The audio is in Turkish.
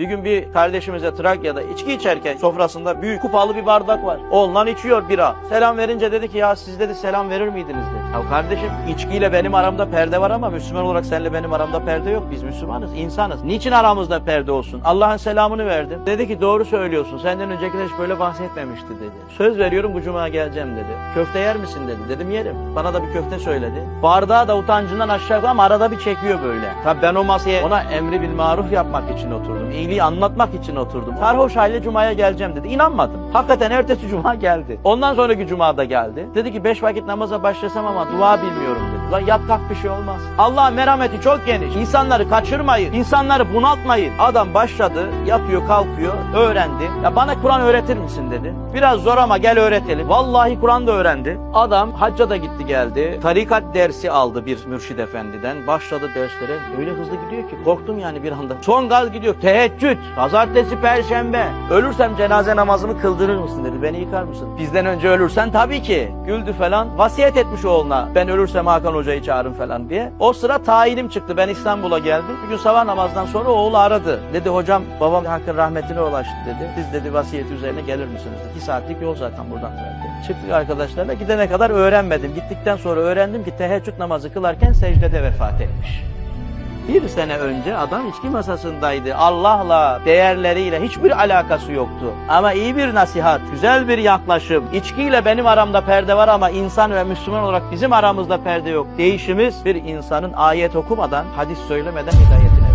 Bir gün bir kardeşimize Trakya'da içki içerken sofrasında büyük kupalı bir bardak var. Ondan içiyor bira. Selam verince dedi ki ya siz dedi selam verir miydiniz dedi. Ya kardeşim içkiyle benim aramda perde var ama Müslüman olarak seninle benim aramda perde yok. Biz Müslümanız, insanız. Niçin aramızda perde olsun? Allah'ın selamını verdim. Dedi ki doğru söylüyorsun. Senden öncekiler hiç böyle bahsetmemişti dedi. Söz veriyorum bu cuma geleceğim dedi. Köfte yer misin dedi. Dedim yerim. Bana da bir köfte söyledi. Bardağı da utancından aşağı ama arada bir çekiyor böyle. Tabii ben o masaya ona emri bil maruf yapmak için oturdum. İyiliği anlatmak için oturdum. Sarhoş halde cumaya geleceğim dedi. İnanmadım. Hakikaten ertesi cuma geldi. Ondan sonraki cuma da geldi. Dedi ki beş vakit namaza başlasam ama dua bilmiyorum dedi. Lan yat kalk bir şey olmaz. Allah'ın merhameti çok geniş. İnsanları kaçırmayın. İnsanları bunaltmayın. Adam başladı. Yatıyor kalkıyor. Öğrendi. Ya bana Kur'an öğretir misin dedi. Biraz zor ama gel öğretelim. Vallahi Kur'an da öğrendi. Adam hacca da gitti geldi. Tarikat dersi aldı bir mürşid efendiden. Başladı derslere. Öyle hızlı gidiyor ki korktum yani bir anda. Son gaz gidiyor. Teheccüd. Pazartesi, perşembe. Ölürsem cenaze namazımı kıldırır mısın dedi. Beni yıkar mısın? Bizden önce ölürsen tabii ki. Güldü falan. Vasiyet etmiş oğluna. Ben ölürsem Hakan Hoca'yı çağırın falan diye. O sıra tayinim çıktı. Ben İstanbul'a geldim. Bir gün sabah namazdan sonra oğlu aradı. Dedi hocam babam Hakkın rahmetine ulaştı dedi. Siz dedi vasiyet üzerine gelir misiniz? İki saatlik yol zaten buradan zaten. Çıktık arkadaşlarla. Gidene kadar öğrenmedim. Gittikten sonra öğrendim ki teheccüd namazı kılarken secdede vefat etmiş. Bir sene önce adam içki masasındaydı. Allah'la, değerleriyle hiçbir alakası yoktu. Ama iyi bir nasihat, güzel bir yaklaşım. İçkiyle benim aramda perde var ama insan ve Müslüman olarak bizim aramızda perde yok. Değişimiz bir insanın ayet okumadan, hadis söylemeden hidayete